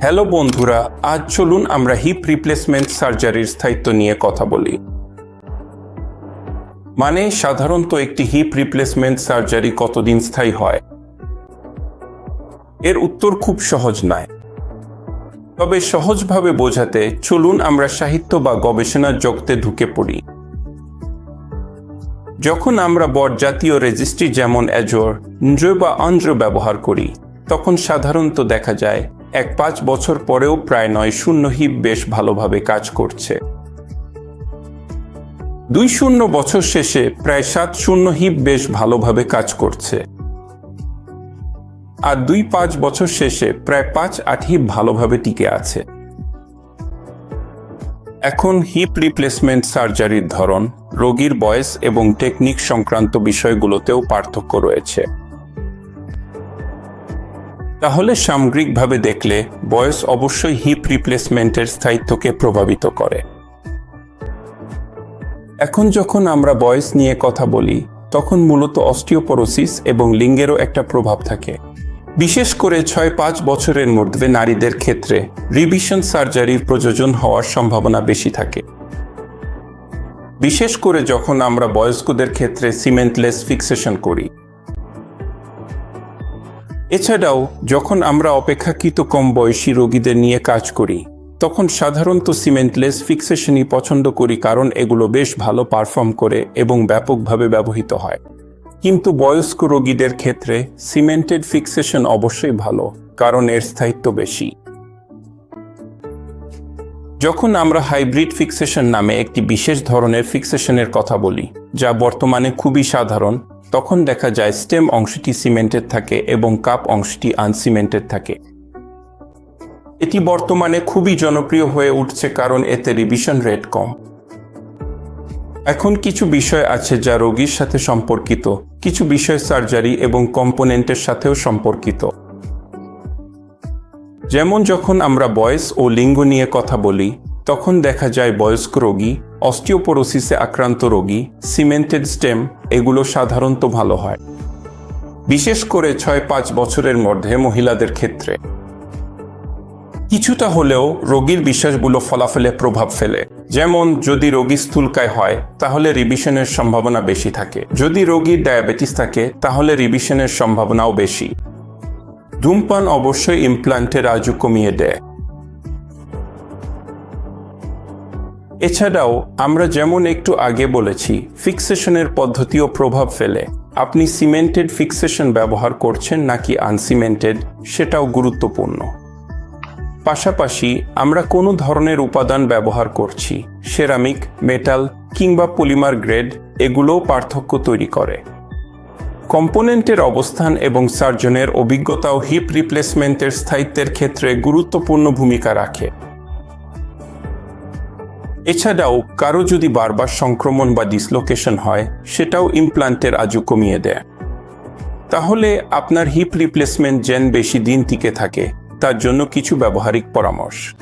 Hello বন্ধুরা, আজ চলুন আমরা হিপ রিপ্লেসমেন্ট সার্জারির স্থায়িত্ব নিয়ে কথা বলি। মানে সাধারণত একটি হিপ রিপ্লেসমেন্ট সার্জারি কতদিন স্থায়ী হয়? এর উত্তর খুব সহজ নয়। তবে সহজভাবে বোঝাতে চলুন আমরা সাহিত্য বা গবেষণার জগতে ঢুকে পড়ি। যখন আমরা বটজাতীয় রেজিস্ট্রি যেমন অ্যাজোর বা অন্দ্র ব্যবহার করি, তখন সাধারণত দেখা যায় এক পাঁচ বছর পরেও প্রায় নয় শূন্য হিপ বেশ ভালোভাবে কাজ করছে। দুই শূন্য বছর শেষে প্রায় সাত শূন্য হিপ বেশ ভালোভাবে কাজ করছে। আর দুই পাঁচ বছর শেষে প্রায় পাঁচ আট হিপ ভালোভাবে টিকে আছে। এখন হিপ রিপ্লেসমেন্ট সার্জারির ধরন, রোগীর বয়স এবং টেকনিক সংক্রান্ত বিষয়গুলোতেও পার্থক্য রয়েছে। তাহলে সামগ্রিকভাবে দেখলে বয়স অবশ্যই হিপ রিপ্লেসমেন্টের স্থায়িত্বকে প্রভাবিত করে। এখন যখন আমরা বয়স নিয়ে কথা বলি, তখন মূলত অস্টিওপোরোসিস এবং লিঙ্গেরও একটা প্রভাব থাকে। বিশেষ করে ছয় পাঁচ বছরের মধ্যে নারীদের ক্ষেত্রে রিভিশন সার্জারির প্রযোজন হওয়ার সম্ভাবনা বেশি থাকে। বিশেষ করে যখন আমরা বয়স্কদের ক্ষেত্রে সিমেন্টলেস ফিক্সেশন করি এছাড়াও, যখন আমরা অপেক্ষাকৃত কম বয়সী রোগীদের নিয়ে কাজ করি, তখন সাধারণত সিমেন্টলেস ফিক্সেশনই পছন্দ করি কারণ এগুলো বেশ ভালো পারফর্ম করে এবং ব্যাপকভাবে ব্যবহৃত হয়। কিন্তু বয়স্ক রোগীদের ক্ষেত্রে সিমেন্টেড ফিক্সেশন অবশ্যই ভালো, কারণ এর স্থায়িত্ব বেশি। যখন আমরা হাইব্রিড ফিক্সেশন নামে একটি বিশেষ ধরনের ফিক্সেশনের কথা বলি, যা বর্তমানে খুবই সাধারণ তখন দেখা যায় স্টেম অংশটি সিমেন্টেড থাকে এবং কাপ অংশটি আনসিমেন্টেড থাকে। এটি বর্তমানে খুবই জনপ্রিয় হয়ে উঠছে কারণ এতে রিভিশন রেট কম। এখন কিছু বিষয় আছে যা রোগীর সাথে সম্পর্কিত। কিছু বিষয় সার্জারি এবং কম্পোনেন্টের সাথেও সম্পর্কিত। যেমন যখন আমরা বয়স ও লিঙ্গ নিয়ে কথা বলি, তখন দেখা যায় বয়স্ক রোগী অস্টিওপোরোসিসে আক্রান্ত রোগী, সিমেন্টেড স্টেম, এগুলো সাধারণত ভালো হয়। বিশেষ করে ছয় পাঁচ বছরের মধ্যে মহিলাদের ক্ষেত্রে। কিছুটা হলেও রোগীর বিশ্বাসগুলো ফলাফলে প্রভাব ফেলে। যেমন, যদি রোগী স্থূলকায় হয়, তাহলে রিভিশনের সম্ভাবনা বেশি থাকে। যদি রোগীর ডায়াবেটিস থাকে, তাহলে রিভিশনের সম্ভাবনাও বেশি। ধূমপান অবশ্যই ইমপ্লান্টের আজু কমিয়ে দেয়। এছাড়াও, আমরা যেমন একটু আগে বলেছি, ফিক্সেশনের পদ্ধতিও প্রভাব ফেলে। আপনি সিমেন্টেড ফিক্সেশন ব্যবহার করছেন নাকি আনসিমেন্টেড, সেটাও গুরুত্বপূর্ণ। পাশাপাশি, আমরা কোনো ধরনের উপাদান ব্যবহার করছি, সেরামিক, মেটাল, কিংবা পলিমার গ্রেড, এগুলোও পার্থক্য তৈরি করে। কম্পোনেন্টের অবস্থান এবং সার্জনের অভিজ্ঞতাও হিপ রিপ্লেসমেন্টের স্থায়িত্বের ক্ষেত্রে গুরুত্বপূর্ণ ভূমিকা রাখে। এছাড়াও কারও যদি বারবার সংক্রমণ বা ডিসলোকেশন হয়, সেটাও ইমপ্লান্টের আজু কমিয়ে দেয়। তাহলে আপনার হিপ রিপ্লেসমেন্ট জেন বেশি দিন টিকে থাকে, তার জন্য কিছু ব্যবহারিক পরামর্শ।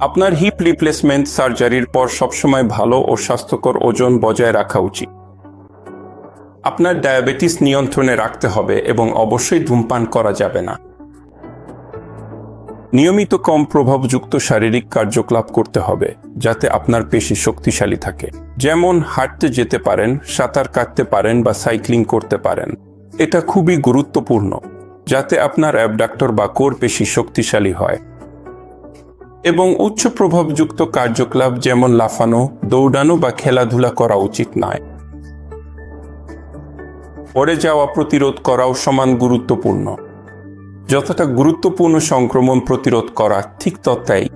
আপনার হিপ রিপ্লেসমেন্ট সার্জারির পর সবসময় ভালো ও স্বাস্থ্যকর ওজন বজায় রাখা উচিত। আপনার ডায়াবেটিস নিয়ন্ত্রণে রাখতে হবে এবং অবশ্যই ধূমপান করা যাবে না। নিয়মিত কম প্রভাবযুক্ত শারীরিক কার্যকলাপ করতে হবে, যাতে আপনার পেশি শক্তিশালী থাকে। যেমন, হাঁটতে যেতে পারেন, সাঁতার কাটতে পারেন বা সাইক্লিং করতে পারেন। এটা খুবই গুরুত্বপূর্ণ, যাতে আপনার অ্যাবডাক্টর বা কোর পেশি শক্তিশালী হয়। এবং উচ্চ প্রভাবযুক্ত কার্যকলাপ যেমন লাফানো, দৌড়ানো বা খেলাধুলা করা উচিত নয়। পরে যাওয়া প্রতিরোধ করাও সমান গুরুত্বপূর্ণ। যতটা গুরুত্বপূর্ণ সংক্রমণ প্রতিরোধ করা ঠিক ততটাই।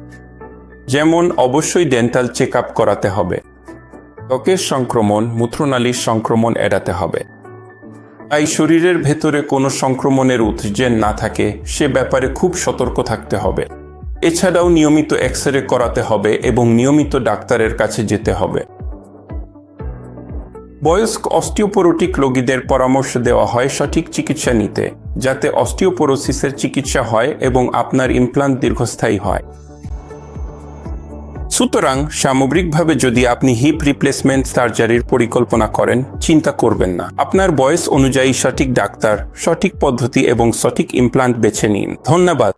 যেমন অবশ্যই ডেন্টাল চেক আপ করাতে হবে। ত্বকের সংক্রমণ, মূত্রনালীর সংক্রমণ এড়াতে হবে। তাই শরীরের ভেতরে কোনো সংক্রমণের উত্তেজন না থাকে, সে ব্যাপারে খুব সতর্ক থাকতে হবে। এছাড়াও নিয়মিত এক্স রে করাতে হবে এবং নিয়মিত ডাক্তারের কাছে যেতে হবে। বয়স্ক অস্টিওপোরোটিক রোগীদের পরামর্শ দেওয়া হয় সঠিক চিকিৎসা নিতে, যাতে অস্টিওপোরোসিসের চিকিৎসা হয় এবং আপনার ইমপ্লান্ট দীর্ঘস্থায়ী হয়। সুতরাং, সামগ্রিকভাবে যদি আপনি হিপ রিপ্লেসমেন্ট সার্জারির পরিকল্পনা করেন, চিন্তা করবেন না। আপনার বয়স অনুযায়ী সঠিক ডাক্তার, সঠিক পদ্ধতি এবং সঠিক ইমপ্লান্ট বেছে নিন। ধন্যবাদ।